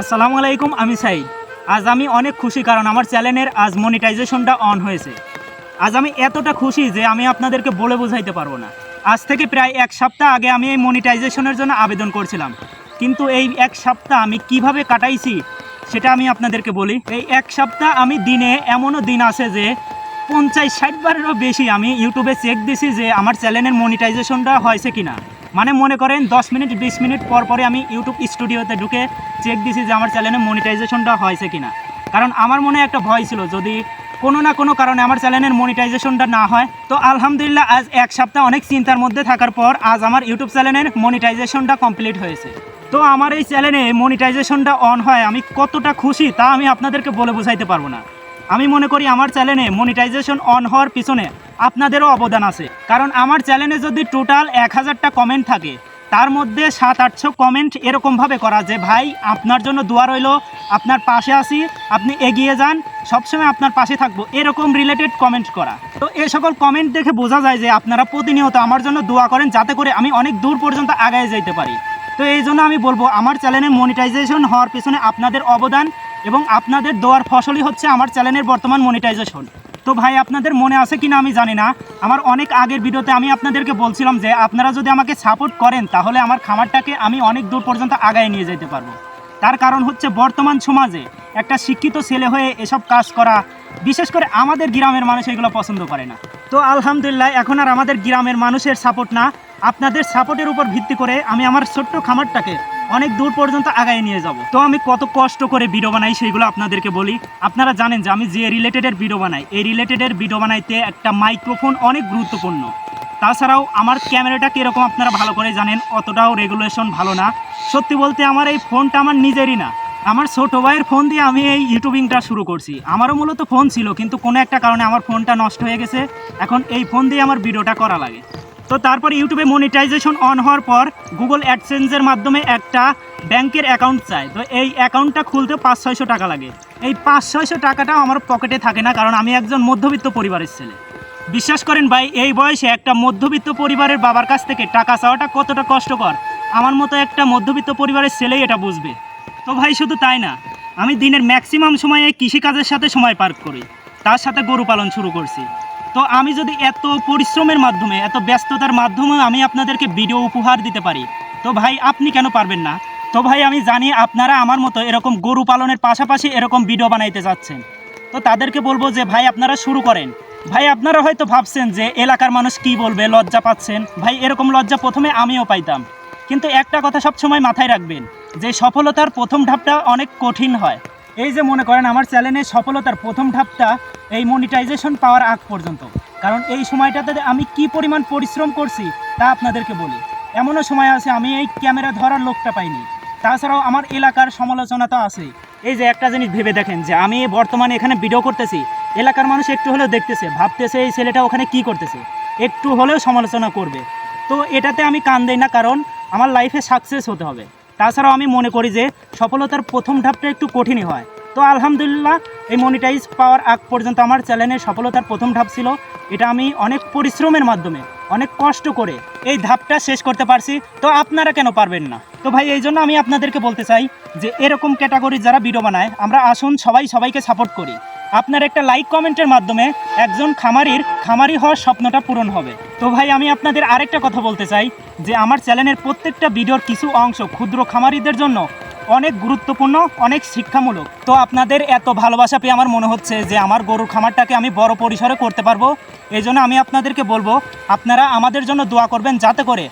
আসসালামু আলাইকুম, আমি সাইদ। আজ আমি অনেক খুশি কারণ আমার চ্যানেলের আজ মনিটাইজেশনটা অন হয়েছে। আজ আমি এতটা খুশি যে আমি আপনাদেরকে বলে বোঝাইতে পারব না। আজ থেকে প্রায় এক সপ্তাহ আগে আমি এই মনিটাইজেশনের জন্য আবেদন করছিলাম। কিন্তু এই এক সপ্তাহ আমি কীভাবে কাটাইছি, সেটা আমি আপনাদেরকে বলি। এই এক সপ্তাহ আমি দিনে এমনও দিন আছে যে পঞ্চাশ ষাট বারেরও বেশি আমি ইউটিউবে চেক দিছি যে আমার চ্যানেলের মনিটাইজেশনটা হয়েছে কিনা। মানে মনে করেন দশ মিনিট, বিশ মিনিট পর পরে আমি ইউটিউব স্টুডিওতে ঢুকে চেক দিছি যে আমার চ্যানেলে মনিটাইজেশনটা হয়েছে কিনা। কারণ আমার মনে একটা ভয় ছিল, যদি কোনো না কোনো কারণে আমার চ্যানেলের মনিটাইজেশনটা না হয়, তো আলহামদুলিল্লাহ আজ এক সপ্তাহ অনেক চিন্তার মধ্যে থাকার পর আজ আমার ইউটিউব চ্যানেলের মনিটাইজেশনটা কমপ্লিট হয়েছে। তো আমার এই চ্যানেলে মনিটাইজেশনটা অন হয়, আমি কতটা খুশি তা আমি আপনাদেরকে বলে বোঝাইতে পারব না। আমি মনে করি আমার চ্যানেলে মনিটাইজেশন অন হওয়ার পিছনে আপনাদেরও অবদান আছে। কারণ আমার চ্যানেলে যদি টোটাল এক হাজারটা কমেন্ট থাকে, তার মধ্যে সাত আটশো কমেন্ট এরকমভাবে করা যে, ভাই, আপনার জন্য দোয়া রইল, আপনার পাশে আসি আপনি এগিয়ে যান, সবসময় আপনার পাশে থাকব, এরকম রিলেটেড কমেন্ট করা। তো এই সকল কমেন্ট দেখে বোঝা যায় যে, আপনারা প্রতিনিয়ত আমার জন্য দোয়া করেন যাতে করে আমি অনেক দূর পর্যন্ত আগায় যেতে পারি। তো এই জন্য আমি বলব, আমার চ্যানেলে মনিটাইজেশন হওয়ার পিছনে আপনাদের অবদান। এবং আপনাদের দোয়ার ফসলই হচ্ছে আমার চ্যানেলের বর্তমান মনিটাইজেশন তো ভাই, আপনাদের মনে আছে কিনা আমি জানি না। আমার অনেক আগের ভিডিওতে আমি আপনাদেরকে বলছিলাম যে, আপনারা যদি আমাকে সাপোর্ট করেন, তাহলে আমার খামারটাকে আমি অনেক দূর পর্যন্ত আগায় নিয়ে যেতে পারব। তার কারণ হচ্ছে বর্তমান সমাজে একটা শিক্ষিত ছেলে হয়ে এসব কাজ করা, বিশেষ করে আমাদের গ্রামের মানুষ এগুলো পছন্দ করে না। তো আলহামদুলিল্লাহ, এখন আর আমাদের গ্রামের মানুষের সাপোর্ট না। আপনাদের সাপোর্টের উপর ভিত্তি করে আমি আমার ছোট্ট খামারটাকে অনেক দূর পর্যন্ত আগায় নিয়ে যাব। তো আমি কত কষ্ট করে ভিডিও বানাই সেইগুলো আপনাদেরকে বলি। আপনারা জানেন যে আমি যে রিলেটেডের ভিডিও বানাই, এই রিলেটেডের ভিডিও বানাইতে একটা মাইক্রোফোন অনেক গুরুত্বপূর্ণ। তাছাড়াও আমার ক্যামেরাটা কীরকম আপনারা ভালো করে জানেন, অতটাও রেগুলেশন ভালো না। সত্যি বলতে আমার এই ফোনটা আমার নিজেরই না। আমার ছোট ভাইয়ের ফোন দিয়ে আমি এই ইউটিউবিংটা শুরু করছি। আমারও মূলত ফোন ছিল, কিন্তু কোনো একটা কারণে আমার ফোনটা নষ্ট হয়ে গেছে। এখন এই ফোন দিয়ে আমার ভিডিওটা করা লাগে। তো তারপর ইউটিউবে মনিটাইজেশন অন হওয়ার পর গুগল অ্যাডসেন্সের মাধ্যমে একটা ব্যাংকের অ্যাকাউন্ট চায় তো এই অ্যাকাউন্টটা খুলতে পাঁচ ছয়শো টাকা লাগে। এই পাঁচ ছয়শো টাকাটাও আমার পকেটে থাকে না, কারণ আমি একজন মধ্যবিত্ত পরিবারের ছেলে। বিশ্বাস করেন ভাই, এই বয়সে একটা মধ্যবিত্ত পরিবারের বাবার কাছ থেকে টাকা চাওয়াটা কতটা কষ্টকর? আমার মতো একটা মধ্যবিত্ত পরিবারের ছেলেই এটা বুঝবে। তো ভাই, শুধু তাই না, আমি দিনের ম্যাক্সিমাম সময় কৃষিকাজের সাথে সময় পার করি। তার সাথে গরু পালন শুরু করছি। তো আমি যদি এত পরিশ্রমের মাধ্যমে, এত ব্যস্ততার মাধ্যমে আমি আপনাদেরকে ভিডিও উপহার দিতে পারি, তো ভাই আপনি কেন পারবেন না? তো ভাই আমি জানি আপনারা আমার মতো এরকম গরু পালনের পাশাপাশি এরকম ভিডিও বানাইতে যাচ্ছেন। তো তাদেরকে বলব যে, ভাই, আপনারা শুরু করেন। ভাই, আপনারা হয়তো ভাবছেন যে, এলাকার মানুষ কি বলবে? লজ্জা পাচ্ছেন? ভাই, এরকম লজ্জা প্রথমে আমিও পাইতাম। কিন্তু একটা কথা সবসময় মাথায় রাখবেন, যে সফলতার প্রথম ধাপটা অনেক কঠিন হয়। এই যে মনে করেন আমার চ্যানেলের সফলতার প্রথম ধাপটা এই মনিটাইজেশন পাওয়ার আগ পর্যন্ত। কারণ এই সময়টাতে আমি কি পরিমাণ পরিশ্রম করছি তা আপনাদেরকে বলি। এমনও সময় আছে আমি এই ক্যামেরা ধরার লোকটা পাইনি। তাছাড়াও আমার এলাকার সমালোচনা তো আছেই। এই যে একটা জিনিস ভেবে দেখেন যে আমি বর্তমানে এখানে ভিডিও করতেছি, এলাকার মানুষ একটু হলেও দেখতেছে, ভাবতেছে এই ছেলেটা ওখানে কি করতেছে, একটু হলেও সমালোচনা করবে। তো এটাতে আমি কান দেই না, কারণ আমার লাইফে সাকসেস হতে হবে। তাছাড়াও আমি মনে করি যে সফলতার প্রথম ধাপটা একটু কঠিনই হয়। তো আলহামদুলিল্লাহ এই মনিটাইজ পাওয়ার আগ পর্যন্ত আমার চ্যানেলের সফলতার প্রথম ধাপ ছিল। এটা আমি অনেক পরিশ্রমের মাধ্যমে, অনেক কষ্ট করে এই ধাপটা শেষ করতে পারছি। তো আপনারা কেন পারবেন না? তো ভাই, এই জন্য আমি আপনাদেরকে বলতে চাই যে এরকম ক্যাটাগরির যারা ভিডিও বানায়, আমরা আসুন সবাই সবাইকে সাপোর্ট করি। আপনার একটা লাইক কমেন্টের মাধ্যমে একজন খামারির খামারি হওয়ার স্বপ্নটা পূরণ হবে। তো ভাই, আমি আপনাদের আরেকটা কথা বলতে চাই যে আমার চ্যানেলের প্রত্যেকটা ভিডিওর কিছু অংশ ক্ষুদ্র খামারিদের জন্য অনেক গুরুত্বপূর্ণ, অনেক শিক্ষামূলক। তো আপনাদের এত ভালোবাসা পেয়ে আমার মনে হচ্ছে যে আমার গরুর খামারটাকে আমি বড় পরিসরে করতে পারব। এই জন্য আমি আপনাদেরকে বলব, আপনারা আমাদের জন্য দোয়া করবেন যাতে করে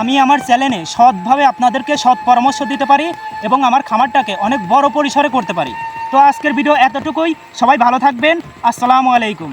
আমি আমার চ্যানেলে সৎভাবে আপনাদেরকে সৎ পরামর্শ দিতে পারি এবং আমার খামারটাকে অনেক বড় পরিসরে করতে পারি। তো আজকের ভিডিও এতটুকুই। সবাই ভালো থাকবেন। আসসালামু আলাইকুম।